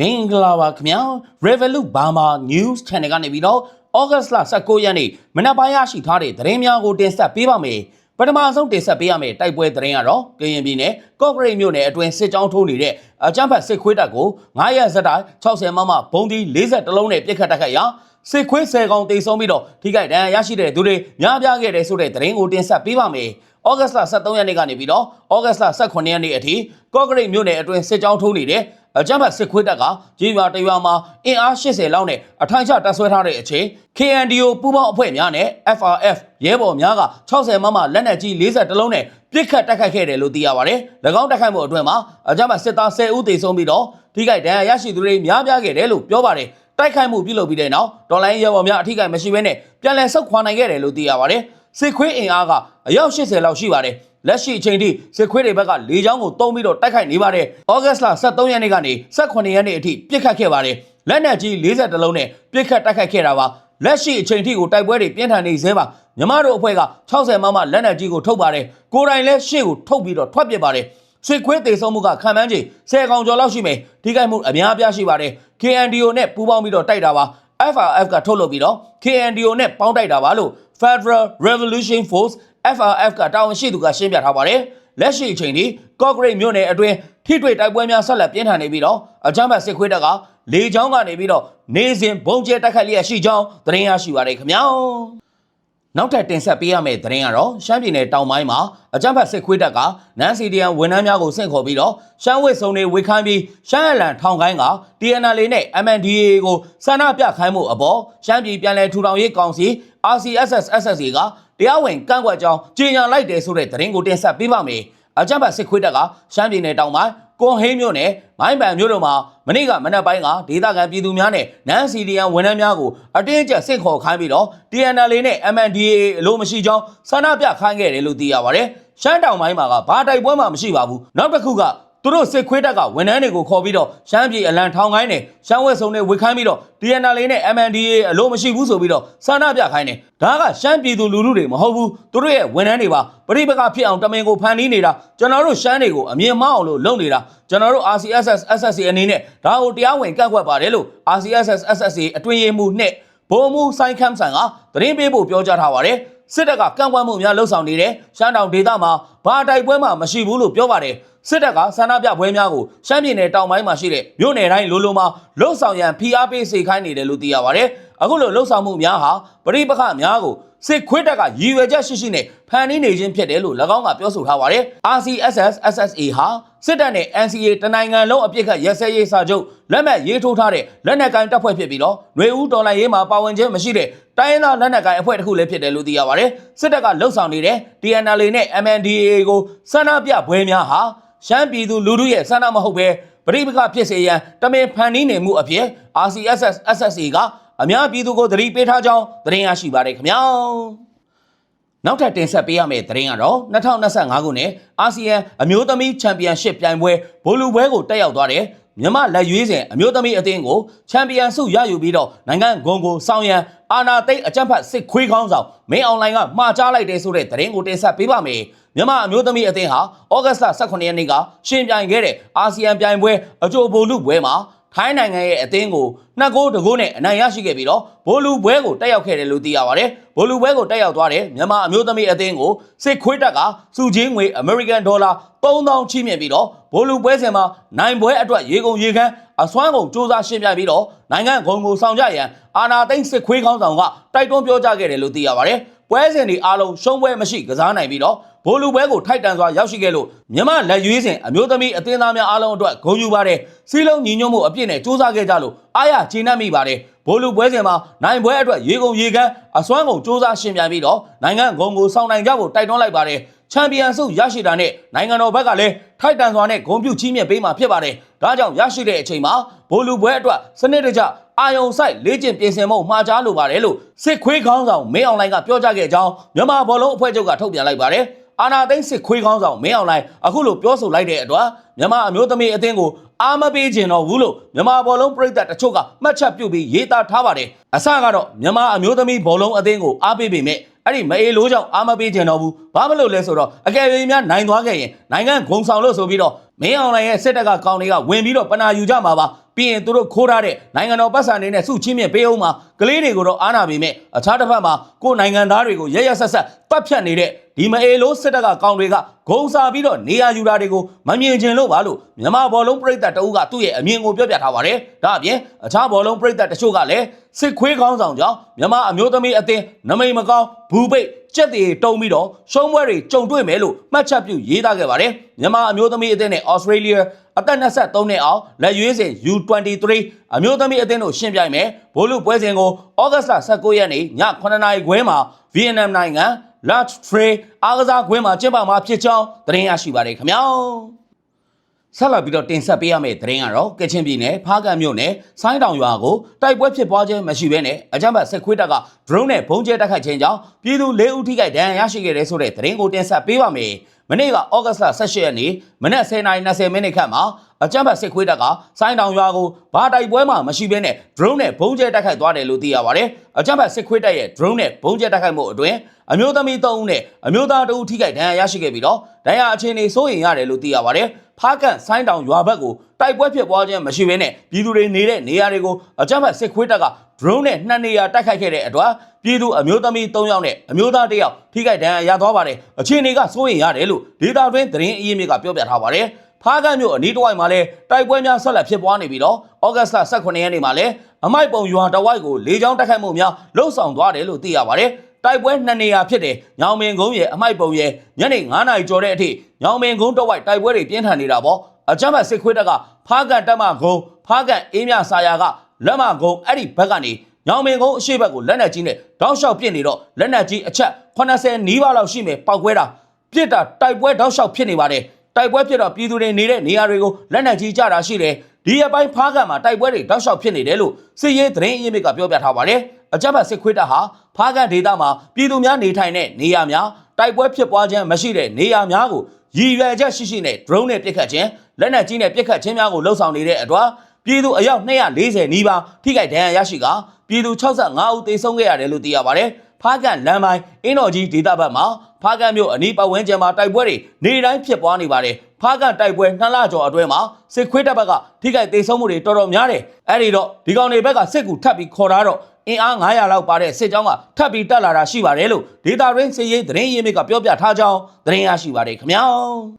မင်္ဂလာပါခင်ဗျာ Revolut Burma News Channel ကနေပြီးတော့ August လ19ရက်နေ့မနက်ပိုင်းရရှိထားတဲ့သတင်းများကိုတင်ဆက်ပေးပါမယ်ပထမဆုံးတင်ဆက်ပေးရမယ့်တိုက်ပွဲသတင်းကတော့ကရင်ပြည်နယ်ကော့ကရိတ်မြို့နယ်အတွင်းစစ်ကြောင်းထိုးနေတဲ့အကြမ်းဖက်စစ်ခွေးတပ်ကို9ရက်ဇက်တိုင်း60မမဘုံဒီ40လုံးနဲ့ပြစ်ခတ်တိုက်ခိုက်ရာစစ်ခွေး10ကောင်တိတ်ဆုံးပြီးတော့ထိခိုက်ဒဏ်ရာရရှိတဲ့သူတွေများပြားခဲ့တဲ့ဆိုတဲ့သတင်းကိုတင်ဆက်ပေးပါမယ် ဩဂတ်စ်လ23ရက်နေ့ကနေပြီးတော့ဩဂတ်စ်လ18ရက်နေ့အထိကော့ကရိတ်မြို့နယ်အတွင်းစစ်ကြောင်းထိုးနေတဲ့အကြမ်းဖက်စစ်ခွေးတပ်ကကြေးရွာတရွာမှာအင်အား80လောက်နဲ့အထိုင်ချတပ်ဆွဲထားတဲ့အချိန် KNDO ပူးပေါင်းအဖွဲ့များနဲ့ FRF ရဲဘော်များက60မမလက်နက်ကြီး40လုံးနဲ့ပြစ်ခတ်တိုက်ခိုက်ခဲ့တယ်လို့သိရပါတယ်။၎င်းတိုက်ခိုက်မှုအတွင်းမှာအကြမ်းဖက်စစ်သား10ဦးသေဆုံးပြီးတော့ထိခိုက်ဒဏ်ရာရရှိသူတွေများပြားခဲ့တယ်လို့ပြောပါတယ်။တိုက်ခိုက်မှုပြုလုပ်ပြီးတဲ့နောက်ဒေါ်လာရဲဘော်များအထိခိုက်မရှိဘဲနဲ့ပြန်လည်ဆုတ်ခွာနိုင်ခဲ့တယ်လို့သိရပါတယ်။ စစ်ခွေးအင်အားကအယောက်80လောက်ရှိပါတယ်။လက်ရှိအချိန်ထိစစ်ခွေးတွေဘက်ကလေကြောင်းကိုတုံးပြီးတော့တိုက်ခိုက်နေပါတယ်။ဩဂတ်စ်လ23ရက်နေ့ကနေ18ရက်နေ့အထိပြစ်ခတ်ခဲ့ပါတယ်။လက်နက်ကြီး40လုံးနဲ့ပြစ်ခတ်တိုက်ခိုက်ခဲ့တာပါ။လက်ရှိအချိန်ထိကိုတိုက်ပွဲတွေပြင်းထန်နေသေးပါ။မြမတို့အဖွဲ့က60မမလက်နက်ကြီးကိုထုတ်ပါတယ်။ကိုယ်တိုင်လည်းရှေ့ကိုထုတ်ပြီးတော့ထွက်ပစ်ပါတယ်။စစ်ခွေးတေဆုံးမှုကခံမှန်းချေ10ကောင်ကျော်လောက်ရှိမယ်။ထိခိုက်မှုအများအပြားရှိပါတယ်။ KNDO နဲ့ပူးပေါင်းပြီးတော့တိုက်တာပါ။ FRF ကထုတ်လုပ်ပြီးတော့ KNDO နဲ့ပေါင်းတိုက်တာပါလို့ Federal Revolution Force FRF ကတာဝန်ရှိသူကရှင်းပြထားပါတယ်။လက်ရှိအချိန်ထိကော့ဂရိတ်မြို့နယ်အတွင်းထိတွေ့တိုက်ပွဲများဆက်လက်ပြင်းထန်နေပြီးတော့အကြမ်းဖက်စစ်ခွေးတပ်ကလေကြောင်းကနေပြီးတော့နေစဉ်ဘုံကျဲတိုက်ခိုက်လျက်ရှိကြောင်းသတင်းရရှိပါရခင်ဗျာ။နောက်ထပ်တင်ဆက်ပေးရမယ့်သတင်းကတော့ရှမ်းပြည်နယ်တောင်ပိုင်းမှာအကြမ်းဖက်စစ်ခွေးတပ်ကနန်းစီဒီယန်ဝန်ထမ်းများကိုဆင့်ခေါ်ပြီးတော့ရှမ်းဝစ်စုံတွေဝေခိုင်းပြီးရှမ်းအလံထောင်ခိုင်းက TNL နဲ့ MNDAA ကိုစန္ဒပြခိုင်းမှုအပေါ်ရှမ်းပြည်ပြည်လဲထူထောင်ရေးကောင်စီ RCSS SSA ကတရားဝင်ကန့်ကွက်ကြောင်းကြေညာလိုက်တယ်ဆိုတဲ့သတင်းကိုတင်ဆက်ပေးပါမယ်။အကြမ်းဖက်စစ်ခွေးတပ်ကရှမ်းပြည်နယ်တောင်ပိုင်းကွန်ဟိန်းမြို့နယ်မိုင်းပန်မြို့တို့မှာမနေ့ကမနက်ပိုင်းကဒေသခံပြည်သူများနဲ့နန်းစီဒီယန်ဝန်ထမ်းများကိုအတင်းအကျပ်ဆင့်ခေါ်ခိုင်းပြီးတော့ TNL နဲ့ MNDAA အလို့မရှိကြောင်းဆန္ဒပြခိုင်းခဲ့တယ်လို့သိရပါတယ်။ရှမ်းတောင်ပိုင်းမှာကဘာတိုက်ပွဲမှမရှိပါဘူး။နောက်တစ်ခုက သူတို့စစ်ခွေးတပ်ကဝန်ထမ်းတွေကိုခေါ်ပြီးတော့ရှမ်းပြည်အလံထောင်ခိုင်းတယ်ရှမ်းဝက်စုံတွေဝေခိုင်းပြီးတော့ DNL နဲ့ MNDA အလို့မရှိဘူးဆိုပြီးတော့ဆန္ဒပြခိုင်းတယ်ဒါကရှမ်းပြည်သူလူထုတွေမဟုတ်ဘူးသူတို့ရဲ့ဝန်ထမ်းတွေပါပရိပကဖြစ်အောင်တမင်ကိုဖန်တီးနေတာကျွန်တော်တို့ရှမ်းတွေကိုအမြင်မအောင်လို့လုပ်နေတာကျွန်တော်တို့ RCSS SSC အနေနဲ့ဒါကိုတရားဝင်ကန့်ကွက်ပါတယ်လို့ RCSS SSC အတွင်းရေးမှူးနဲ့ဗိုလ်မှူးဆိုင်ခမ်းဆန်ကသတင်းပေးဖို့ပြောကြားထားပါတယ် စစ်တပ်ကကန့်ကွက်မှုများလှုပ်ဆောင်နေတယ်ရှမ်းတောင်ဒေသမှာဘာတိုက်ပွဲမှမရှိဘူးလို့ပြောပါတယ်စစ်တပ်ကဆန္ဒပြပွဲများကိုရှမ်းပြည်နယ်တောင်ပိုင်းမှာရှိတဲ့မြို့နယ်တိုင်းလိုလိုမှာလှုပ်ဆောင်ရန်ဖိအားပေးစေခိုင်းနေတယ်လို့သိရပါတယ်အခုလိုလှုပ်ဆောင်မှုများဟာပရိပခများကိုစစ်ခွေးတပ်ကရည်ရွယ်ချက်ရှိရှိနဲ့ဖန်တီးနေခြင်းဖြစ်တယ်လို့၎င်းကပြောဆိုထားပါတယ် RCSS SSA ဟာ စစ်တပ်နဲ့ NCA တနိုင်ငံလုံးအပြစ်ခတ်ရဲစဲရေးစာချုပ်လက်မှတ်ရေးထိုးထားတဲ့လက်နက်ကိုင်တပ်ဖွဲ့ဖြစ်ပြီးတော့ຫນွေဦးတော်လိုင်းရေးမှာပါဝင်ခြင်းမရှိတဲ့တိုင်းရင်းသားလက်နက်ကိုင်အဖွဲ့တစ်ခုလည်းဖြစ်တယ်လို့သိရပါတယ်စစ်တပ်ကလှုပ်ဆောင်နေတဲ့ TNL နဲ့ MNDAA ကိုစန္ဒပြပွဲများဟာရှမ်းပြည်သူလူထုရဲ့ဆန္ဒမဟုတ်ပဲပရိပခဖြစ်စေရန်တမင်ဖန်တီးနေမှုအဖြစ် RCSS SSA ကအများပြည်သူကိုသတိပေးထားကြောင်းသတင်းရရှိပါတယ်ခင်ဗျာ နောက်ထပ်တင်ဆက်ပေးရမယ့်သတင်းကတော့2025ခုနှစ်အာဆီယံအမျိုးသမီးချန်ပီယံရှစ်ပြိုင်ပွဲဘိုလူပွဲကိုတက်ရောက်သွားတဲ့မြန်မာလက်ရွေးစင်အမျိုးသမီးအသင်းကိုချန်ပီယံဆုရယူပြီးတော့နိုင်ငံဂုံကိုစောင်းရန်အာနာသိတ်အကြံဖတ်စစ်ခွေးကောင်းဆောင်မင်းအွန်လိုင်းကမှာကြားလိုက်တဲ့ဆိုတဲ့သတင်းကိုတင်ဆက်ပေးပါမယ်မြန်မာအမျိုးသမီးအသင်းဟာဩဂတ်စ်လ18ရက်နေ့ကရှင်ပြိုင်ခဲ့တဲ့အာဆီယံပြိုင်ပွဲအကြိုဘိုလူပွဲမှာ ထိုင်းနိုင်ငံရဲ့အသင်းကိုနှစ်ဂိုးတကိုးနဲ့အနိုင်ရရှိခဲ့ပြီးတော့ဘိုလူပွဲကိုတက်ရောက်ခဲ့တယ်လို့သိရပါတယ်။ဘိုလူပွဲကိုတက်ရောက်သွားတဲ့မြန်မာအမျိုးသမီးအသင်းကိုစစ်ခွေးတပ်ကစုချင်းငွေ American Dollar 3000ချီးမြှင့်ပြီးတော့ဘိုလူပွဲစဉ်မှာနိုင်ပွဲအတွက်ရေကုန်ရေခမ်းအစွမ်းကုန်စူးစမ်းရှင်းပြပြီးတော့နိုင်ငံဂုံကိုဆောင်ကြရန်အာနာသိန်းစစ်ခွေးခေါင်းဆောင်ကတိုက်တွန်းပြောကြားခဲ့တယ်လို့သိရပါတယ်။ပွဲစဉ်ဒီအားလုံးရှုံးပွဲမရှိကစားနိုင်ပြီးတော့ ဘိုလူပွဲကိုထိုက်တန်စွာရောက်ရှိခဲ့လို့မြန်မာလက်ရွေးစဉ်အမျိုးသမီးအသင်းသားများအားလုံးအတွက်ဂုဏ်ယူပါတယ်စီးလုံးညီညွတ်မှုအပြည့်နဲ့စူးစမ်းခဲ့ကြလို့အားရကျေနပ်မိပါတယ်ဘိုလူပွဲစဉ်မှာနိုင်ပွဲအတွက်ရေကုန်ရေကန်းအစွမ်းကုန်စူးစမ်းရှင်ပြန်ပြီးတော့နိုင်ငံဂုံကိုဆောင်နိုင်ကြဖို့တိုက်တွန်းလိုက်ပါတယ်ချန်ပီယံဆုရရှိတာနဲ့နိုင်ငံတော်ဘက်ကလည်းထိုက်တန်စွာနဲ့ဂုဏ်ပြုချီးမြှင့်ပေးမှာဖြစ်ပါတယ်ဒါကြောင့်ရရှိတဲ့အချိန်မှာဘိုလူပွဲအတွက်စနစ်တကျအာယုံဆိုင်လေ့ကျင့်ပြင်ဆင်မှုမှာကြားလိုပါတယ်လို့စစ်ခွေးခေါင်းဆောင်မင်းအွန်လိုင်းကပြောကြားခဲ့ကြောင်းမြန်မာဘောလုံးအဖွဲ့ချုပ်ကထုတ်ပြန်လိုက်ပါတယ် အာနာသိန်းစစ်ခွေးကောင်းဆောင်မင်းအောင်လိုင်းအခုလိုပြောဆိုလိုက်တဲ့အတွက်မြန်မာအမျိုးသမီးအသင်းကိုအားမပေးခြင်းတော့ဘူးလို့မြန်မာဘောလုံးပြည်သက်တချို့ကမှတ်ချက်ပြုပြီးရေးသားထားပါတယ်အစကတော့မြန်မာအမျိုးသမီးဘောလုံးအသင်းကိုအားပေးပေမဲ့အဲ့ဒီမအေလိုးကြောင့်အားမပေးခြင်းတော့ဘူးဘာမလို့လဲဆိုတော့အကယ်၍များနိုင်သွားခဲ့ရင်နိုင်ငံဂုံဆောင်လို့ဆိုပြီးတော့ မင်းအောင်လိုင်ရဲ့စစ်တပ်ကကောင်တွေကဝင်ပြီးတော့ပနာယူကြမှာပါပြီးရင်သူတို့ခိုးထားတဲ့နိုင်ငံတော်ပတ်စံတွေနဲ့စုချင်းမြင့်ပေးအောင်မှာကလေးတွေကိုတော့အားနာပေမဲ့အခြားတစ်ဖက်မှာကိုယ်နိုင်ငံသားတွေကိုရရဆက်ဆက်ပတ်ဖြတ်နေတဲ့ဒီမအေလို့စစ်တပ်ကကောင်တွေကဂုံစားပြီးတော့နေရာယူတာတွေကိုမမြင်ချင်လို့ပါလို့မြန်မာဘောလုံးပြည်သက်တအုပ်ကသူ့ရဲ့အမြင်ကိုပြောပြထားပါတယ်ဒါအပြင်အခြားဘောလုံးပြည်သက်တချို့ကလည်းစစ်ခွေးကောင်းဆောင်ကြောင့်မြန်မာအမျိုးသမီးအသင်းနမိတ်မကောင်းဘူးပိတ် ကြက်တွေတုံပြီးတော့ရှုံးပွဲတွေကြုံတွေ့မယ်လို့မှတ်ချက်ပြုရေးသားခဲ့ပါတယ်မြန်မာအမျိုးသမီးအသင်းနဲ့ Australia အသက်23နှစ်အောင်လက်ရွေးစင် U23 အမျိုးသမီးအသင်းတို့ရှင်းပြိုင်မယ်ဘိုးလူပွဲစဉ်ကိုဩဂတ်စ်လ19ရက်နေ့ည9:00နာရီခွဲမှာဗီယက်နမ်နိုင်ငံ Large Tray အားကစားခွင်းမှာကျင်းပမှာဖြစ်ကြောင်းသတင်းရရှိပါတယ်ခင်ဗျာ ဆက်လက်ပြီးတော့တင်ဆက်ပေးရမယ့်သတင်းကတော့ကချင်ပြည်နယ်ဖားကန့်မြို့နယ်ဆိုင်းတောင်ရွာကိုတိုက်ပွဲဖြစ်ပွားခြင်းမရှိဘဲနဲ့အကြမ်းဖက်စစ်ခွေးတပ်က drone နဲ့ဘုံကျဲတိုက်ခိုက်ခြင်းကြောင့်ပြည်သူ၄ဦးထိခိုက်ဒဏ်ရာရရှိခဲ့တဲ့ဆိုတဲ့သတင်းကိုတင်ဆက်ပေးပါမယ်။မနေ့ကဩဂတ်စ်လ18ရက်နေ့မနက်10:20မိနစ်ခန့်မှာအကြမ်းဖက်စစ်ခွေးတပ်ကဆိုင်းတောင်ရွာကိုဘာတိုက်ပွဲမှမရှိဘဲနဲ့ drone နဲ့ဘုံကျဲတိုက်ခိုက်သွားတယ်လို့သိရပါတယ်။အကြမ်းဖက်စစ်ခွေးတပ်ရဲ့ drone နဲ့ဘုံကျဲတိုက်ခိုက်မှုအတွင်းအမျိုးသမီး3ဦးနဲ့အမျိုးသား2ဦးထိခိုက်ဒဏ်ရာရရှိခဲ့ပြီးတော့ဒဏ်ရာအခြေအနေစိုးရိမ်ရတယ်လို့သိရပါတယ်။ ဖားကန်ဆိုင်းတောင်ရွာဘက်ကိုတိုက်ပွဲဖြစ်ပွားခြင်းမရှိဘဲနဲ့ပြည်သူတွေနေတဲ့နေရာတွေကိုအကြမ်းဖက်စစ်ခွေးတပ်က drone နဲ့နှစ်နေရာတိုက်ခိုက်ခဲ့တဲ့အတွက်ပြည်သူအမျိုးသမီး3ယောက်နဲ့အမျိုးသား1ယောက်ထိခိုက်ဒဏ်ရာရသွားပါတယ်အခြေအနေကစိုးရိမ်ရတယ်လို့ဒေတာတွင်းသတင်းအရင်းမြစ်ကပြောပြထားပါတယ်ဖားကန့်မြို့အနီးတစ်ဝိုက်မှာလည်းတိုက်ပွဲများဆက်လက်ဖြစ်ပွားနေပြီးတော့ဩဂတ်စ်လ18ရက်နေ့မှာလည်းအမိုက်ပုံရွာတစ်ဝိုက်ကိုလေကြောင်းတိုက်ခိုက်မှုများလှုပ်ဆောင်သွားတယ်လို့သိရပါတယ် တိုက်ပွဲနှစ်နေရာဖြစ်တဲ့ညောင်မင်ကုန်းရဲ့အမိုက်ပုံရဲ့ညနေ9နာရီကျော်တဲ့အထိညောင်မင်ကုန်းတစ်ဝိုက်တိုက်ပွဲတွေပြင်းထန်နေတာပေါ့အကြမ်းဖက်စစ်ခွေးတပ်ကဖားကန်တက်မကုန်းဖားကန်အေးမြဆာယာကလက်မကုန်းအဲ့ဒီဘက်ကနေညောင်မင်ကုန်းအရှိဘက်ကိုလက်နက်ကြီးနဲ့တောက်လျှောက်ပစ်နေတော့လက်နက်ကြီးအချက်80နီးပါးလောက်ရှိမယ်ပောက်ကွဲတာပြစ်တာတိုက်ပွဲတောက်လျှောက်ဖြစ်နေပါတယ်တိုက်ပွဲဖြစ်တော့ပြည်သူတွေနေတဲ့နေရာတွေကိုလက်နက်ကြီးကြတာရှိတယ်ဒီအပိုင်းဖားကန်မှာတိုက်ပွဲတွေတောက်လျှောက်ဖြစ်နေတယ်လို့စစ်ရေးသတင်းအရင်းမြစ်ကပြောပြထားပါတယ် အကြမ်းဖက်စစ်ခွေးတပ်ဟာဖားကန်ဒေသမှာပြည်သူများနေထိုင်တဲ့နေရာများတိုက်ပွဲဖြစ်ပွားခြင်းမရှိတဲ့နေရာများကိုရည်ရွယ်ချက်ရှိရှိနဲ့ drone နဲ့ပစ်ခတ်ခြင်းလက်နက်ကြီးနဲ့ပစ်ခတ်ခြင်းများကိုလှုံ့ဆော်နေတဲ့အတွက်ပြည်သူအယောက်240နီးပါးထိခိုက်ဒဏ်ရာရရှိကပြည်သူ65ဦးသေဆုံးခဲ့ရတယ်လို့သိရပါတယ်။ဖားကန်လမ်းပိုင်းအင်းတော်ကြီးဒေသဘက်မှာဖားကန်မြို့အနီးပတ်ဝန်းကျင်မှာတိုက်ပွဲတွေနေတိုင်းဖြစ်ပွားနေပါတယ်။ဖားကန်တိုက်ပွဲနှစ်လကျော်အတွင်းမှာစစ်ခွေးတပ်ဘက်ကထိခိုက်သေဆုံးမှုတွေတော်တော်များတယ်။အဲဒီတော့ဒီကောင်တွေဘက်ကစစ်ကူထပ်ပြီးခေါ်ထားတော့ အင်အား900လောက်ပါတဲ့စစ်ကြောင်းကထပ်ပြီးတက်လာတာရှိပါတယ်လို့ဒေတာရင်းစစ်ရေးသတင်းရင်းမြစ်ကပြောပြထားကြောင်းသတင်းရရှိပါတယ်ခင်ဗျာ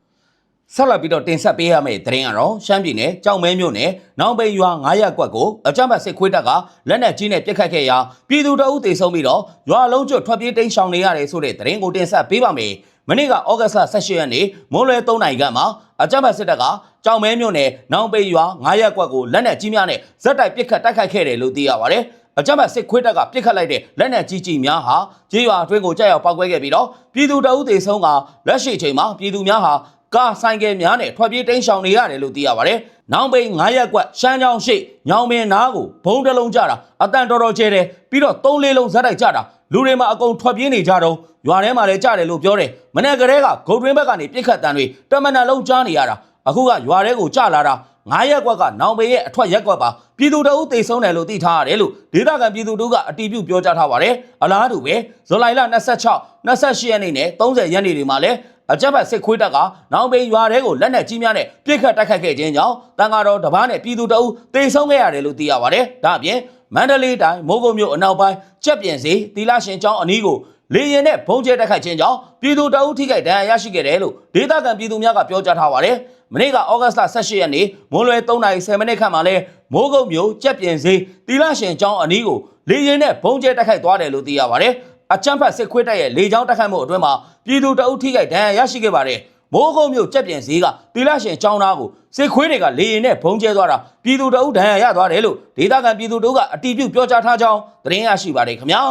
။ဆက်လက်ပြီးတော့တင်ဆက်ပေးရမယ့်သတင်းကတော့ရှမ်းပြည်နယ်ကြောင်မဲမြို့နယ်နောင်ပိန်ရွာ9ရပ်ကွက်ကိုအကြမ်းဖက်စစ်ခွေးတပ်ကလက်နက်ကြီးနဲ့ပစ်ခတ်ခဲ့ရာပြည်သူတအုပ်တေဆုံးပြီးတော့ရွာလုံးကျွတ်ထွက်ပြေးတိမ်းရှောင်နေရတယ်ဆိုတဲ့သတင်းကိုတင်ဆက်ပေးပါမယ်။မနေ့ကဩဂတ်စ်လ18ရက်နေ့မိုးလွယ်3နိုင်ခန့်မှာအကြမ်းဖက်စစ်တပ်ကကြောင်မဲမြို့နယ်နောင်ပိန်ရွာ9ရပ်ကွက်ကိုလက်နက်ကြီးများနဲ့ဇက်တိုက်ပစ်ခတ်တိုက်ခိုက်ခဲ့တယ်လို့သိရပါတယ်။ အကြမ်းဖက်စစ်ခွေးတပ်ကပြစ်ခတ်လိုက်တဲ့လက်နက်ကြီးကြီးများဟာကြေးရွာအတွင်းကိုကြောက်ရောက်ပောက်ကွဲခဲ့ပြီးတော့ပြည်သူတအုပ်သေးဆုံးကလက်ရှိချိန်မှာပြည်သူများဟာကားဆိုင်ကယ်များနဲ့ထွက်ပြေးတိမ်းရှောင်နေရတယ်လို့သိရပါတယ်။နောင်ပိန်9ရက်ကွက်ရှမ်းချောင်းရှိညောင်ပင်နားကိုဘုံတစ်လုံးကြတာအတန်တော်တော်ကျဲတယ်ပြီးတော့3လေးလုံးဇက်တိုက်ကြတာလူတွေမှာအကုန်ထွက်ပြေးနေကြတော့ရွာထဲမှာလည်းကြတယ်လို့ပြောတယ်။မနေ့ကတည်းကဂုတ်တွင်းဘက်ကနေပြစ်ခတ်တန်တွေတမန်တော်လုံးကြားနေရတာအခုကရွာထဲကိုကြလာတာ 9ရက်ကွက်ကနောင်ပေရဲ့အထွက်ရက်ကွက်ပါပြည်သူတအုပ်တေဆုံးတယ်လို့သိထားရတယ်လို့ဒေသခံပြည်သူတို့ကအတီးပြုတ်ပြောကြားထားပါတယ်အလားတူပဲဇူလိုင်လ26 28ရက်နေ့နဲ့30ရက်နေ့တွေမှာလည်းအကြက်ဘတ်စစ်ခွေးတပ်ကနောင်ပေရွာထဲကိုလက်နက်ကြီးများနဲ့ပြစ်ခတ်တိုက်ခတ်ခဲ့ခြင်းကြောင့်တန်ဃာတော်တပားနဲ့ပြည်သူတအုပ်တေဆုံးခဲ့ရတယ်လို့သိရပါတယ်ဒါအပြင်မန္တလေးတိုင်းမိုးကုတ်မြို့အနောက်ပိုင်းကြက်ပြင်စီတီလာရှင်ကျောင်းအနီးကို လေရင်နဲ့ဘုံကျဲတိုက်ခိုက်ခြင်းကြောင့်ပြည်သူတအုပ်ထိခိုက်ဒဏ်ရာရရှိခဲ့တယ်လို့ဒေသခံပြည်သူများကပြောကြားထားပါတယ်။မနေ့ကဩဂတ်စ်လ18ရက်နေ့မိုးလွယ်3:30မိနစ်ခန့်မှာလဲမိုးကုတ်မြို့ကြက်ပြင်စီတီလာရှင်ကျောင်းအနီးကိုလေရင်နဲ့ဘုံကျဲတိုက်ခိုက်သွားတယ်လို့သိရပါတယ်။အချမ်းဖတ်စစ်ခွေးတပ်ရဲ့လေကြောင်းတိုက်ခိုက်မှုအတွင်းမှာပြည်သူတအုပ်ထိခိုက်ဒဏ်ရာရရှိခဲ့ပါတယ်။မိုးကုတ်မြို့ကြက်ပြင်စည်းကတီလာရှင်ကျောင်းသားကိုစစ်ခွေးတွေကလေရင်နဲ့ဘုံကျဲသွားတာပြည်သူတအုပ်ဒဏ်ရာရသွားတယ်လို့ဒေသခံပြည်သူတို့ကအတီးပြုတ်ပြောကြားထားကြောင်းသတင်းရရှိပါတယ်ခင်ဗျာ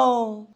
။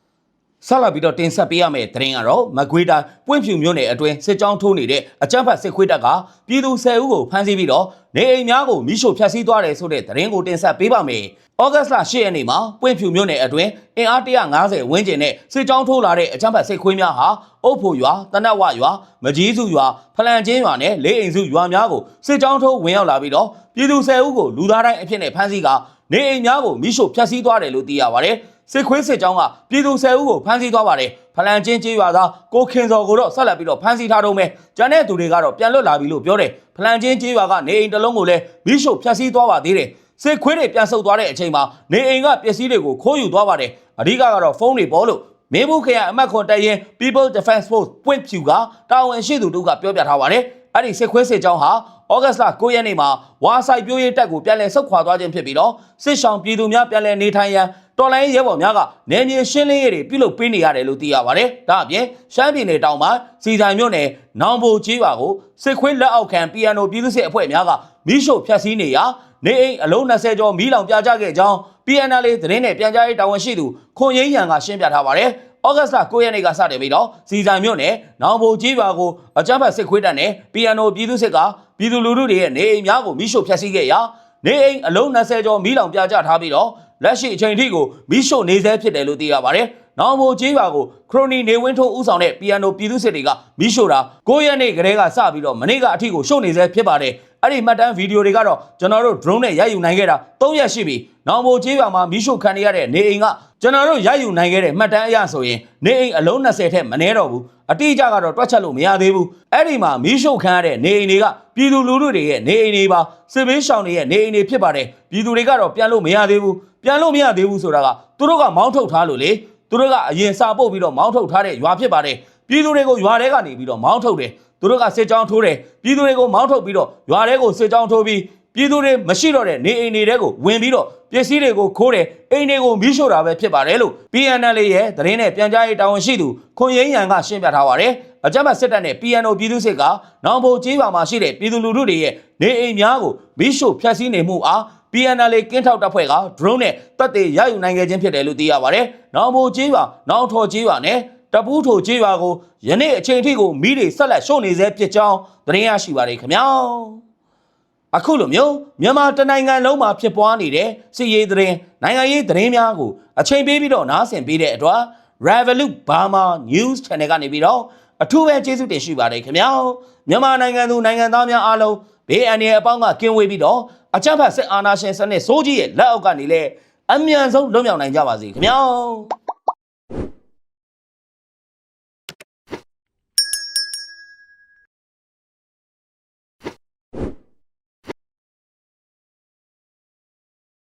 ဆက်လက်ပြီးတော့တင်ဆက်ပေးရမယ့်သတင်းကတော့မကွေးတိုင်းပွင့်ဖြူမြို့နယ်အတွင်းစစ်ကြောင်းထိုးနေတဲ့အကြမ်းဖက်စစ်ခွေးတပ်ကပြည်သူ10ဦးကိုဖမ်းဆီးပြီးတော့နေအိမ်များကိုမိရှို့ဖျက်ဆီးသွားတယ်ဆိုတဲ့သတင်းကိုတင်ဆက်ပေးပါမယ်။ဩဂတ်စ်လ10ရက်နေ့မှာပွင့်ဖြူမြို့နယ်အတွင်းအင်အား150ဝန်းကျင်နဲ့စစ်ကြောင်းထိုးလာတဲ့အကြမ်းဖက်စစ်ခွေးများဟာအုပ်ဖို့ရွာတနတ်ဝရွာမကြီးစုရွာဖလန်ချင်းရွာနဲ့လေးအိမ်စုရွာများကိုစစ်ကြောင်းထိုးဝင်ရောက်လာပြီးတော့ပြည်သူ10ဦးကိုလူသားတိုင်းအဖြစ်နဲ့ဖမ်းဆီးကနေအိမ်များကိုမိရှို့ဖျက်ဆီးသွားတယ်လို့သိရပါတယ်။ စစ်ခွေးစစ်ကြောင်းကပြည်သူ10ဦးကိုဖမ်းဆီးသွားပါတယ်ဖဖလန်ချင်းကျေးရွာသားကိုခင်စော်ကိုတော့ဆက်လက်ပြီးတော့ဖမ်းဆီးထားတော့မယ်ကျန်တဲ့သူတွေကတော့ပြန်လွတ်လာပြီလို့ပြောတယ်ဖလန်ချင်းကျေးရွာကနေအိမ်တစ်လုံးကိုလည်းမိရှို့ဖျက်ဆီးသွားပါသေးတယ်စစ်ခွေးတွေပြန်ဆုတ်သွားတဲ့အချိန်မှာနေအိမ်ကပစ္စည်းတွေကိုခိုးယူသွားပါတယ်အဓိကကတော့ဖုန်းတွေပေါ်လို့မင်းဘူးခရိုင်အမတ်ခွန်တိုင်ရင် People Defense Force ပွင့်ဖြူကတာဝန်ရှိသူတို့ကပြောပြထားပါတယ်အဲ့ဒီစစ်ခွေးစစ်ကြောင်းဟာဩဂတ်စ်လ9ရက်နေ့မှာဝါဆိုင်ပြိုးရေးတပ်ကိုပြန်လည်ဆုတ်ခွာသွားခြင်းဖြစ်ပြီးတော့စစ်ဆောင်ပြည်သူများပြန်လည်နေထိုင်ရန် တော်လိုင်းရဲဘော်များကနယ်မြေရှင်းလင်းရေးတွေပြုလုပ်ပေးနေရတယ်လို့သိရပါတယ်။ဒါအပြင်ရှမ်းပြည်နယ်တောင်ပိုင်းစီဆိုင်မြို့နယ်နောင်ဘိုကြီးပါကိုစစ်ခွေးလက်အောက်ခံပီယန်နိုပြည်သူ့စစ်အဖွဲ့များကမိရှို့ဖျက်ဆီးနေရာနေအိမ်အလုံး20ကျော်မီးလောင်ပြကြခဲ့ကြောင်း PNL သတင်းနဲ့ပြန်ကြားရေးတာဝန်ရှိသူခွန်ရင်းရန်ကရှင်းပြထားပါတယ်။ဩဂတ်စ်လ9ရက်နေ့ကစတင်ပြီးတော့စီဆိုင်မြို့နယ်နောင်ဘိုကြီးပါကိုအကြမ်းဖက်စစ်ခွေးတပ်နဲ့ PNO ပြည်သူ့စစ်ကပြည်သူလူထုတွေရဲ့နေအိမ်များကိုမိရှို့ဖျက်ဆီးခဲ့ရာနေအိမ်အလုံး20ကျော်မီးလောင်ပြကြထားပြီးတော့ လက်ရှိအချိန်ထိကိုမိရှို့နေဆဲဖြစ်တယ်လို့သိရပါတယ်။ နောင်ဘိုကြီးပါကိုခရိုနီနေဝင်းထိုးဦးဆောင်တဲ့ PNO ပြည်သူ့စစ်တွေကမိရှို့တာ9ရက်နေ့ကတည်းကစပြီးတော့မနေ့ကအထိကိုရှို့နေဆဲဖြစ်ပါတယ်။အဲ့ဒီမှတ်တမ်းဗီဒီယိုတွေကတော့ကျွန်တော်တို့ drone နဲ့ရိုက်ယူနိုင်ခဲ့တာ3ရက်ရှိပြီ။နောင်ဘိုကြီးပါမှာမိရှို့ခံရတဲ့နေအိမ်ကကျွန်တော်တို့ရိုက်ယူနိုင်ခဲ့တဲ့မှတ်တမ်းအရဆိုရင်နေအိမ်အလုံး20ထက်မနည်းတော့ဘူး။အတိအကျကတော့တွက်ချက်လို့မရသေးဘူး။အဲ့ဒီမှာမိရှို့ခံရတဲ့နေအိမ်တွေကပြည်သူလူထုတွေရဲ့နေအိမ်တွေပါစစ်ဘေးရှောင်တွေရဲ့နေအိမ်တွေဖြစ်ပါတယ်။ပြည်သူတွေကတော့ပြန်လို့မရသေးဘူး။ပြန်လို့မရသေးဘူးဆိုတာကသူတို့ကမောင်းထုတ်ထားလို့လေ သူတို့ကအရင်စာပုတ်ပြီးတော့မောင်းထုတ်ထားတဲ့ရွာဖြစ်ပါတယ်။ပြည်သူတွေကိုရွာထဲကနေပြီးတော့မောင်းထုတ်တယ်။သူတို့ကစစ်ကြောင်းထိုးတယ်ပြည်သူတွေကိုမောင်းထုတ်ပြီးတော့ရွာထဲကိုစစ်ကြောင်းထိုးပြီးပြည်သူတွေမရှိတော့တဲ့နေအိမ်တွေတဲကိုဝင်ပြီးတော့ပစ္စည်းတွေကိုခိုးတယ်အိမ်တွေကိုမီးရှို့တာပဲဖြစ်ပါတယ်လို့ PNL ရဲ့သတင်းနဲ့ပြန်ကြားရေးတာဝန်ရှိသူခွန်ရင်းရန်ကရှင်းပြထားပါတယ်အကြမ်းဖက်စစ်တပ်နဲ့ PNO ပြည်သူ့စစ်ကနောင်ဘိုကျေးရွာမှာရှိတဲ့ပြည်သူလူထုတွေရဲ့နေအိမ်များကိုမီးရှို့ဖျက်ဆီးနေမှုအား PNL ကင်းထောက်တပ်ဖွဲ့က drone နဲ့တပ်တွေရယူနိုင်ခဲ့ခြင်းဖြစ်တယ်လို့သိရပါတယ်။နောင်ဘိုကျေးရွာနောင်ထော်ကျေးရွာနဲ့တပူးထိုကျေးရွာကိုယနေ့အချိန်ထိကိုမိတွေဆက်လက်ရှို့နေဆဲဖြစ်ကြောင်းသတင်းရရှိပါတယ်ခင်ဗျာ။အခုလိုမျိုးမြန်မာတနိုင်ငံလုံးမှာဖြစ်ပွားနေတဲ့စစ်ရေးသတင်းနိုင်ငံရေးသတင်းများကိုအချိန်ပေးပြီးတော့နားဆင်ပေးတဲ့အတွက် Revolut Burma News Channel ကနေပြီးတော့အထူးပဲကျေးဇူးတင်ရှိပါတယ်ခင်ဗျာမြန်မာနိုင်ငံသူနိုင်ငံသားများအားလုံး ဘေးအန္တရာယ်အပေါင်းကကင်းဝေးပြီးတော့အကြမ်းဖက်စစ်အာဏာရှင်စနစ်စိုးကြီးရဲ့လက်အောက်ကနေလဲအမြန်ဆုံးလွတ်မြောက်နိုင်ကြပါစေခင်ဗျာ